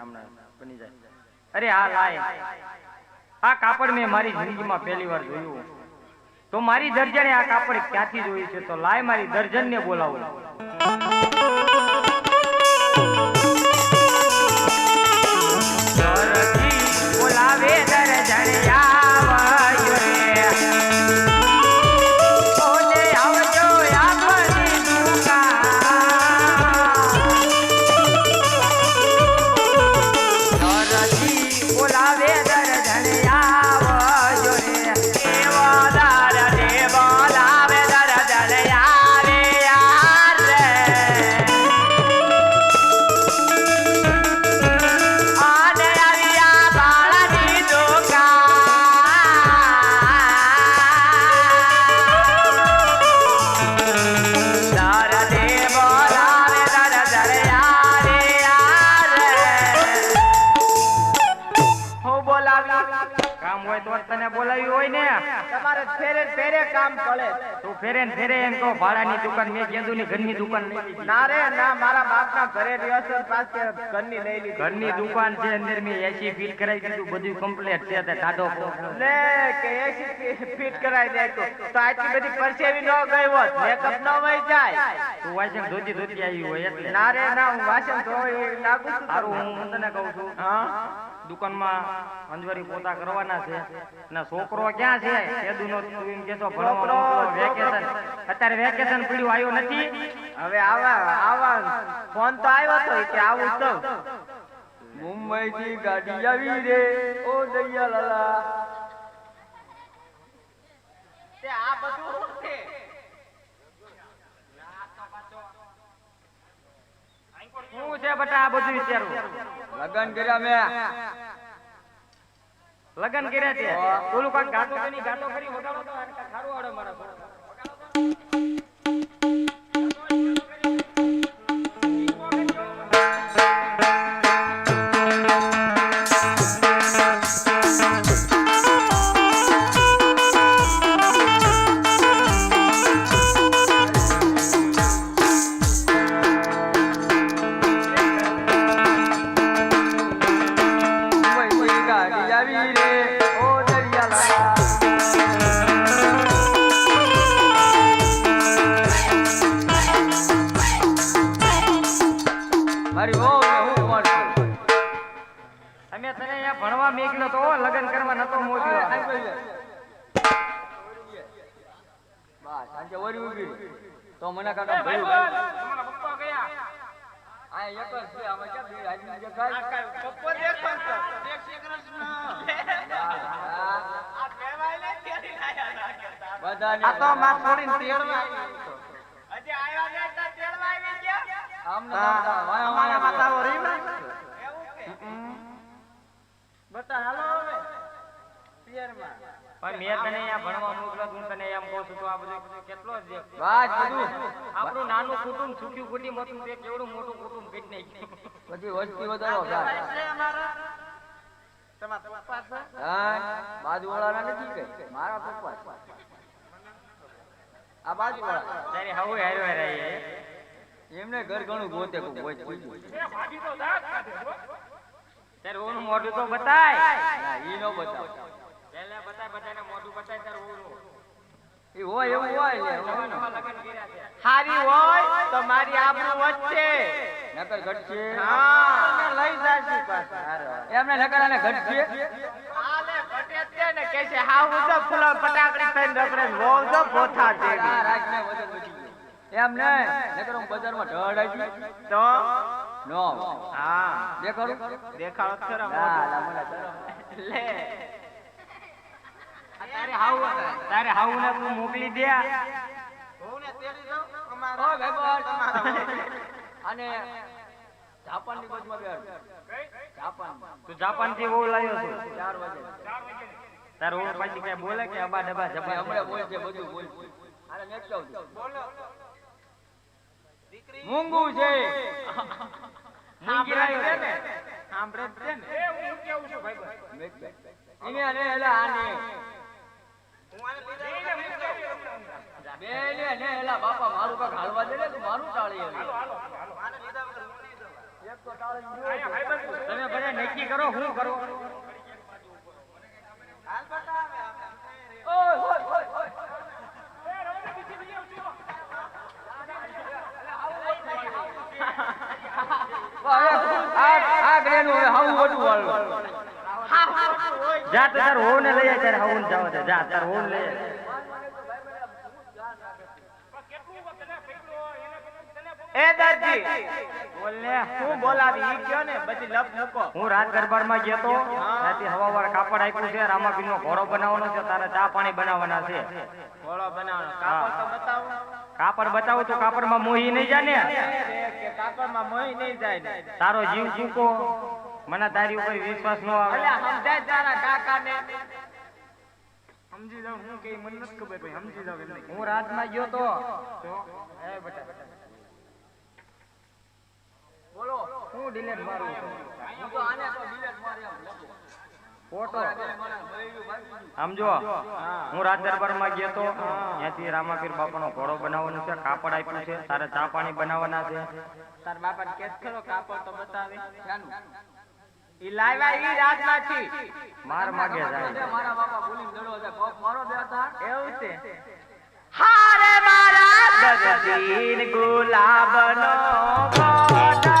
હમણાં બની જાય. અરે આ લાય. આ કાપડ મેં મારી જિંદગીમાં પહેલી વાર જોયું. તો મારી દર્જને આ કાપડ ક્યાંથી જોયું છે? તો લાય મારી દર્જનને બોલાવું. ફેરે ને ફેરે એમ તો ભાડાની દુકાન મેં ગેંદુ ની ઘરની દુકાન લઈ ના રે ના મારા બાપના ઘરે રિહર્સલ પાસે ઘરની લઈ લીધી. ઘરની દુકાન છે અંદર મેં એસી ફિટ કરાવી દીધું બધું કમ્પ્લીટ છે તે ટાઢો લે કે એસી ફિટ કરાવી દે તો. તો આટલી બધી પરસેવી ન ગઈ હોત મેકઅપ ન વઈ જાય. તું વાસણ ધોતી ધોતી આવી હોય એટલે. ના રે ના હું વાસણ ધોઈ લાગુ છું. તારું હું તને કહું છું. હા? દુકાનમાં અંજવારી પોતા કરવાના છે. અને છોકરો ક્યાં છે? કેદુનો તું એમ કહેતો ભણવાનો વેકેશન. અત્યારે વેકેશન પડ્યું આવ્યો નથી? હવે આવા આવા ફોન તો આવ્યો તો કે આવું તો. મુંબઈ થી ગાડી આવી રે ઓ દૈયા લાલા તે આ બધું શું છે? શું છે બટા આ બધું વિચારવું? લગન કર્યા મેં. લગન કર્યા છે. ઓલું કાંઈક ગાતો કરી ગાતો કરી વગાડો તો આ કાંઈક સારું આવડે મારા સાંજે વરી ઊભી તો મને કાંટો ભયું આ એક જ છે આમાં ક્યાં બે હાથની દેખાય? બધાને આ તો માં છોડીને તેડવા આમને તો બધા વાયા વાયા માતાઓ રહી ને. બતા હાલો હવે. પિયરમાં. પણ મેં તને અહીંયા ભણવા હું તને એમ કહું છું તો આ બધું કેટલો જ છે. બસ બધું આપણું નાનું કુટુંબ સુખ્યું કુટુંબ હતું તે કેવડું મોટું કુટુંબ ફીટ નહીં. વસ્તી વધારો થાય. હા બાજુવાળાના નથી કઈ મારા પપ્પા છે. આ બાજુવાળા. તારી હાવું હાર્યો હારે એ. એમને ઘર ઘણું ગોતે છે. તારે ઓનું મોઢું તો બતાય. ના, ઈ નો બતાવે. પહેલા બતાય બધાને મોઢું બતાય તારે ઓનું ઈ હોય એવું હોય લે. હારી હોય તો મારી આબરૂ વચ્ચે. નકર ઘટશે. હા. લઈ જાશી પાછા. એમને નકર આને ઘટશે. આલે ઘટે જ છે ને કે છે હા હું તો ફૂલો ફટાકડી થઈને રખડે વહુ તો પોથા છે એમ ને? નકર હું બજારમાં ઢળાઈ છું તો? નો. હા. દેખાડું? લે. તારે હાવું તારે હાવું ને તું મોકલી દે અને જાપાનની બાજુમાં બેઠ જાપાન. તું જાપાનથી બહુ લાવ્યો છું? ચાર વાગે. તારે ઓળ પાછી કઈ બોલે કે અબા ડબા જબા હમણાં બોલ છે બધું બોલ. આને next કહું છું. મૂંગું છે. મૂંગી લાવ્યો છે ને? સાંભળે જ છે? ને એને અને એલા આને ને એલા બાપા મારું કાંઈક હાલવા દે ને મારું ટાળી એલી. એક તો ટાળી ગયો. કરો હું કરો ગ્રેનું હવે હાવું મોટું વાળું જા તાર હોવ ને લઈ આય તારે હોવ ને જાવ દે જા તાર હોવ ને લઈ. એ દરજી બોલ ને હું બોલાવી? ઈ કયો ને બધી લપ મૂકો હું રાજ દરબારમાં ગયો તો ત્યાંથી હવાવાર કાપડ આપ્યું છે રામાપીર નો ઘોડો બનાવવાનો છે તારે ચા પાણી બનાવવાના છે. ઘોડો બનાવવાનો. કાપડ તો બતાવો. કાપડ બતાવો તો કાપડમાં મોહી નહીં જાય ને. કે કાપડમાં મોહી નહીં જાય તારો જીવ ચૂકો. મને તારી ઉપર વિશ્વાસ ન આવે. અલ્યા સમજાય તારા કાકાને. સમજી જાવ હું કે મને નથી ખબર ભાઈ સમજી જાવ એમને હું રાતમાં ગયો તો. એ બેટા બોલો. હું ડિલેટ મારું હું તો આને તો ડિલેટ મારી લખું. ફોટો. સમજો? હું રાત દરબારમાં ગયો તો ત્યાંથી રામાપીર બાપાનો ઘોડો બનાવવાનો છે કાપડ આપ્યું છે તારે ચા પાણી બનાવવાના છે. તાર બાપાને કેસ ખરો કાપડ તો બતાવે. ઈ લાવ્યા ઈ રાજમાંથી માર માગે જાય મારા બાપા ભૂલીને દડો છે કોક મારો દેતા એવું છે. હારે મારા દગદીન ગુલાબનો ગોટા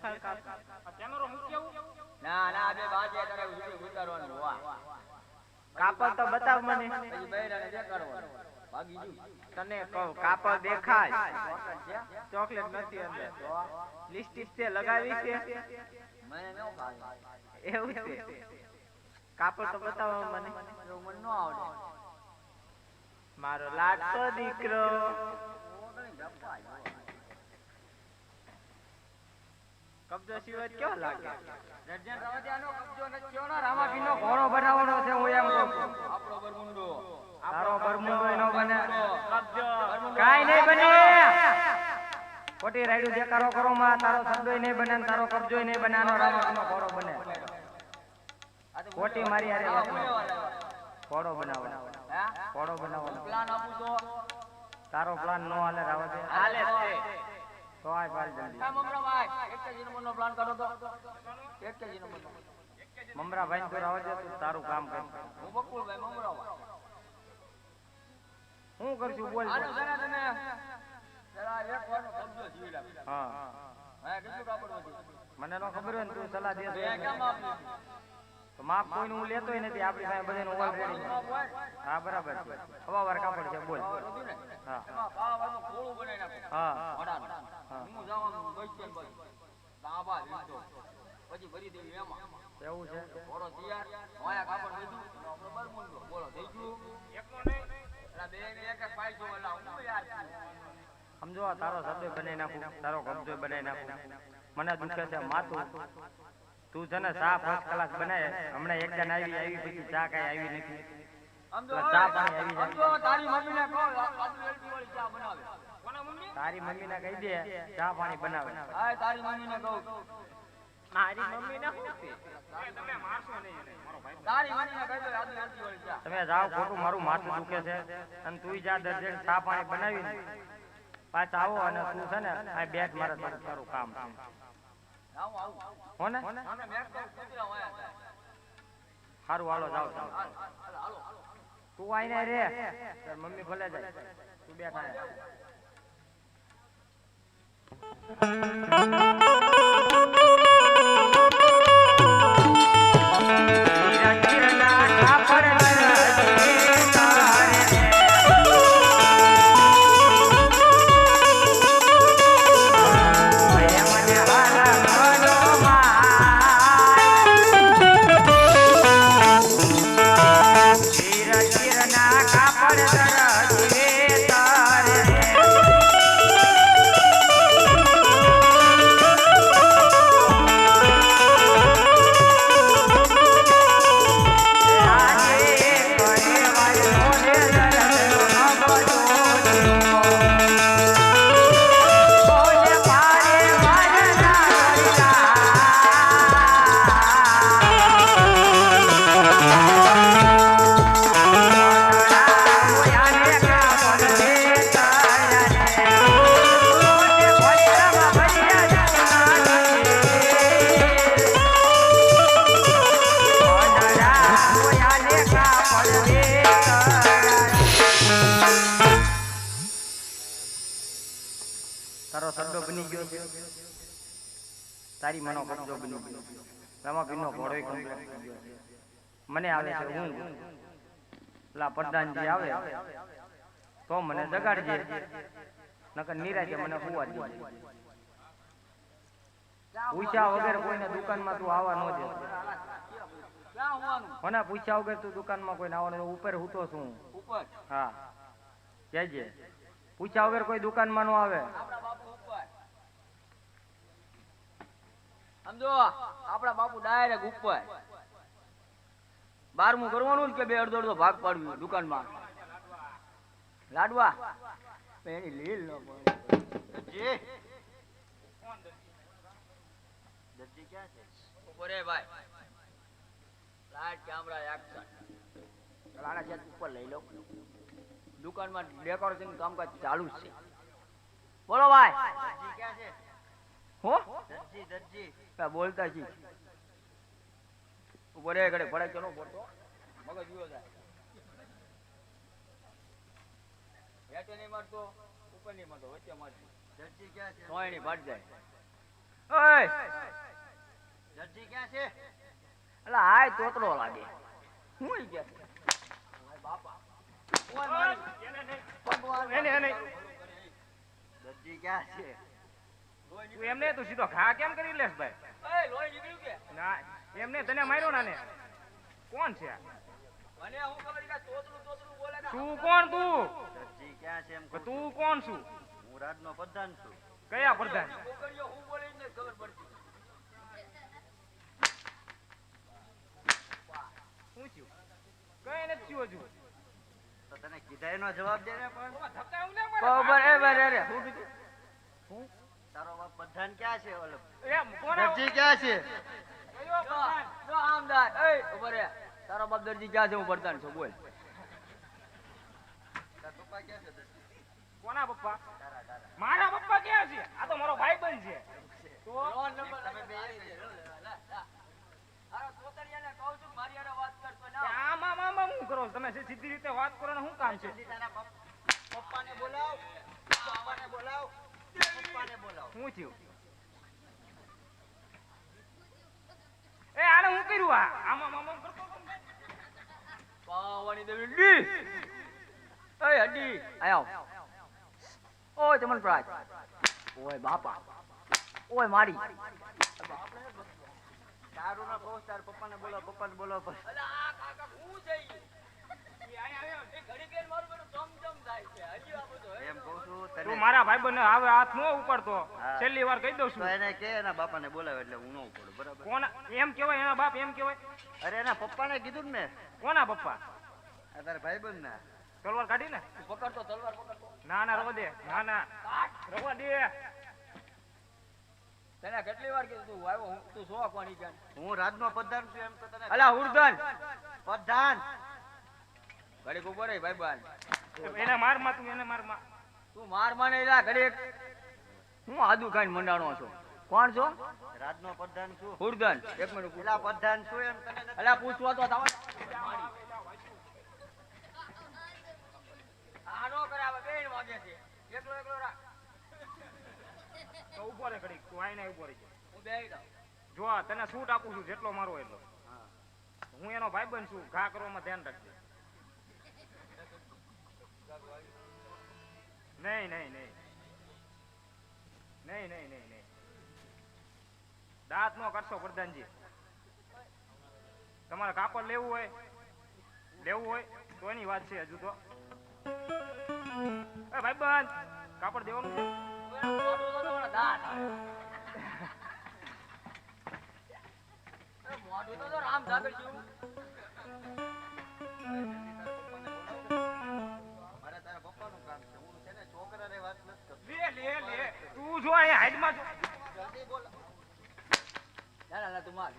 મને દેખાડ કા કેમેરો ના ના બે બાજે તારે ઉતરી ઉતારવાનું હોવા કાપડ તો બતાવ મને. પછી બૈરાને દેખાડવાનું ભાગી જુ. તને કહું કાપડ દેખાય. ચોકલેટ નથી અંદર. લિપસ્ટિક છે લગાવી છે. મને ન એવું છે. કાપડ તો બતાવ મને. મને. ન આવડે. મારો લાડકો દીકરો. કબજો સિવાય કેવો લાગે? જર્જન રવાજાનો કબજો નથી થયો ને? રામાપીરનો ઘોડો બનાવવાનો છે હું એમ કહું આપણો બરમુંડો. તારો બરમુંડો એનો બને. કબજો. કાઈ નહીં બને. ખોટી રાયડું દેકારો કરો માં તારો શબ્દોય નહીં બને તારો કબજોય નહીં બને આનો રામાભીનો ઘોડો બને. ખોટી મારી હારે ઘોડો બનાવવાનો. ઘોડો બનાવવાનો. પ્લાન આપું તો તારો પ્લાન નો હાલે રાવા હાલે છે. તો આય પાલ જલ્દી હા મમરાભાઈ? એક કેજી નંબરનો પ્લાન કરો તો. એક કેજી નંબરનો મમરા. ભાઈ તો રાવા તું તારું કામ કર. હું બકુલભાઈ મમરાભાઈ. હું કરશું બોલ. આનું જરા તમે જરા એક વાનો કબજો જીવડા હા. હા કેટલું કાપડ વધ્યું મને નો ખબર હોય ને તું સલાહ દે કેમ તો માપ કોઈનું હું લેતોય નથી આપણી પાસે બધાનું ઓલરેડી હા બરાબર છે. હવા વાર કાપડ છે બોલ. હા. હા. સમજો તારો શબ્દ બનાવી નાખું, તારો કબજો બનાવી નાખું. મને દુખે છે માથું. તું છે ને ચા પાંચ કલાક બનાય. હમણાં એક જણ આવી આવી પછી ચા કઈ આવી નથી. ચા પાણી આવી જાય. તારી મમ્મી ને કહો બનાવે. તારી મમ્મીને કહી દે ચા પાણી બનાવે. હા તારી મમ્મીને કહું મારી મમ્મીને તારી મમ્મીને કહી દો આદુ એલચી વાળી ચા. તમે જાઓ ખોટું મારું માથું દુખે છે. અને તું જા દર્જન ચા પાણી બનાવી ને આવો અને તું છે ને આ બેટ મારે તારું તારું કામ છે. આવું આવું. હો ને? કહું વાયા હતા. સારું હાલો જાઓ તું આઈને રે. મમ્મી ભલે જાય. તું બેઠા રહે. હીરા તારો બની ગયો છે. તારી મનો કબજો બની ગયો રમાપીરનો ઘોડો મને આવે છે હું પેલા પ્રધાનજી આવે. તો મને જગાડજે. નકર નિરાજે મને હુવા દે પૂછ્યા વગર કોઈને દુકાનમાં તું આવવા ન દે. કોના પૂછ્યા વગર તું દુકાનમાં કોઈને આવવાનું. ઉપર હૂતો છું ઉપર. હા. કહેજે પૂછ્યા વગર કોઈ દુકાનમાં નો આવે આપણા બાપુ ઉપર સમજો આપણા બાપુ ડાયરેક્ટ ઉપર. બારમું કરવાનું જ કે બે અડધો અડધો ભાગ પાડવી દુકાનમાં. લાડવા. એની લીલ ન પડે ઉપર એ ભાઈ. લાઈટ કેમેરા એક્શન લાડા છે. ઉપર લઈ લો દુકાનમાં ડેકોરેશન કામકાજ ચાલુ છે. બોલો ભાઈ. હો? બોલતા છી ઉપર એ ઘડે ભડાઈ ચલો પડતો મગજ વિયો જાય. હેઠે નહીં મારતો ઉપર નહીં મારતો વચ્ચે મારતો તોય નહીં ફાટ જાય. ઓય! અલા હાય તોતરો લાગે. હું ગયા બાપા ભગવાન. એને એને. દરજી ક્યાં છે? તું એમને તું સીધો ઘા કેમ કરી લેશ ભાઈ? લોહી નીકળ્યું કે? ના એમને તને માર્યો ના ને કોણ છે મને હું ખબર કે તોતરું તોતરું બોલે તું કોણ તું? દરજી ક્યાં છે એમ તું કોણ છું? હું રાજનો પ્રધાન છું. કયા પ્રધાન? કોકડીઓ હું બોલે ને ખબર પડતી. શું થયું? કઈ નથી થયું હજુ? તો તને કીધા એનો જવાબ દે ને પણ. ખબર એ બરે રે હું. કીધું તારો બાપ પ્રધાન ક્યાં છે ઓલો? દરજી ક્યાં છે? કયો જો જો આમદાર. એ. ઊભો રે. તારો બાપ દરજી ક્યાં છે હું પ્રધાન છું બોલ. તારા પપ્પા ક્યાં છે દરજી? કોના પપ્પા? મારા પપ્પા ક્યાં છે? આ તો મારો ભાઈ બંધ છે. તો? લોન નંબર તમે બે? તમે સીધી રીતે વાત કરો ને શું કામ છે? પપ્પાને બોલાવ. પપ્પાને બોલાવ. શું થયું એ તારું પપ્પાને બોલાવ પપ્પાને બોલાવ બસ અલા આ કાકા હું જઈ એ આયા આયા એ ઘડી કેર મારું બધું જમ જમ થાય છે હજી આ બધું એમ કહું છું તને મારા હવે હાથ નો ઉપાડતો. છેલ્લી વાર કહી દઉં છું. એને કે એના બાપાને બોલાવે એટલે હું ન ઉપડું બરાબર? કોણ? એમ કહેવાય એના બાપ એમ કહેવાય. અરે એના પપ્પાને કીધું ને મેં. કોના પપ્પા? આ તારા ભાઈબંધ ના તલવાર કાઢી ને પકડતો તલવાર પકડતો. ના ના રવા દે. ના ના. રવા દે. તને કેટલી વાર કીધું તું આવ્યો તું સો કોની જાણ? હું રાજનો પ્રધાન છું એમ તો તને અલા ઉર્ધન પ્રધાન ઘડીક ઊભો રહી ભાઈ બાન એને મારમાં તું એને મારમાં તું માર માને લા ઘડીક. હું આદુ ખાઈને મંડાણો છો. કોણ છો? રાજનો પ્રધાન છું. ઉર્ધન એક મિનિટ પેલા પ્રધાન છું એમ તને અલા પૂછવા તો તાવ આનો કરાવે બેન વાગે છે. એકલો એકલો રાખ. તો ઊભો રે ઘડીક તું આઈને ઊભો રહી. હું બેહી જાઉં. જો તને છૂટ આપું છું જેટલો મારો એટલો. હું એનો ભાઈબંધ છું ઘા કરવામાં ધ્યાન રાખજે. નહીં નહીં નહીં. નહીં નહીં નહીં નહીં. દાંત નો કરશો પ્રધાનજી. તમારે કાપડ લેવું હોય લેવું હોય તો એની વાત છે હજુ તો. એ ભાઈબંધ કાપડ દેવાનું છે મોઢું તો રામ સાગર જેવું. લે લે. તું જો જલ્દી બોલ ના ના તું માર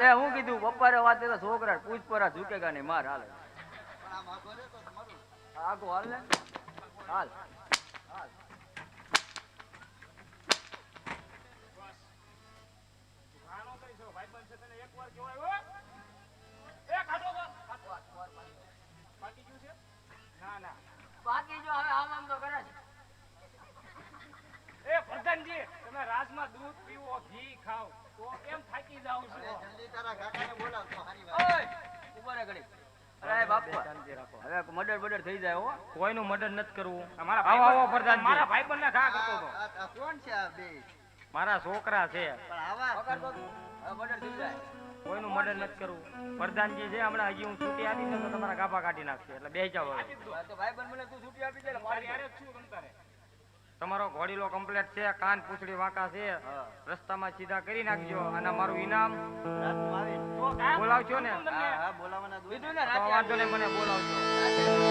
ના, હું કીધું બપોરે વાત તો છોકરા પૂછપરા ઝૂકેગા નહીં માર હાલ. આગો હાલ ને. હાલ આનો કઈ છો ભાઈબંધ છે તને એકવાર કહેવાય હો એ ખાટો કર બાકી ગયું છે ના ના બાકી જો હવે આમ આમ તો કરે છે. એ પ્રધાનજી તમે રાજમાં દૂધ પીવો ઘી ખાઓ તો કેમ થાકી જાવ છો? જલ્દી તારા કાકાને બોલાવ તો સારી વાત. ઊભો રહે ઘડી અરે બાપા. હવે મર્ડર બર્ડર થઈ જાય હો. કોઈનું મર્ડર નથી કરવું. મારા આવો આવો પ્રધાનજી. મારા ભાઈબંધ ને ઘા કરતો હતો આ- આ કોણ છે આ બે? મારા છોકરા છે. પણ આવા મર્ડર થઈ જાય. કોઈનું મર્ડર નથી કરવું. પ્રધાનજી છે હમણાં હજી હું છૂટી આપી તો તમારા ગાભા કાઢી નાખશે. એટલે બે જાવ તમારો ઘોડીલો કમ્પ્લેટ છે કાન પૂછડી વાંકા છે. રસ્તામાં સીધા કરી નાખજો અને મારું ઇનામ બોલાવજો ને. બોલાવવાના મને બોલાવજો.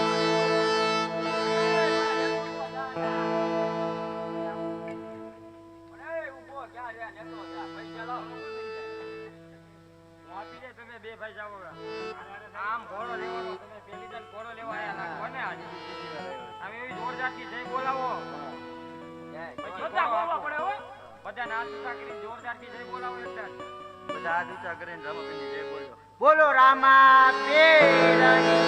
બધા હાથ ઊંચા કરીને જય બોલો રામા પીરની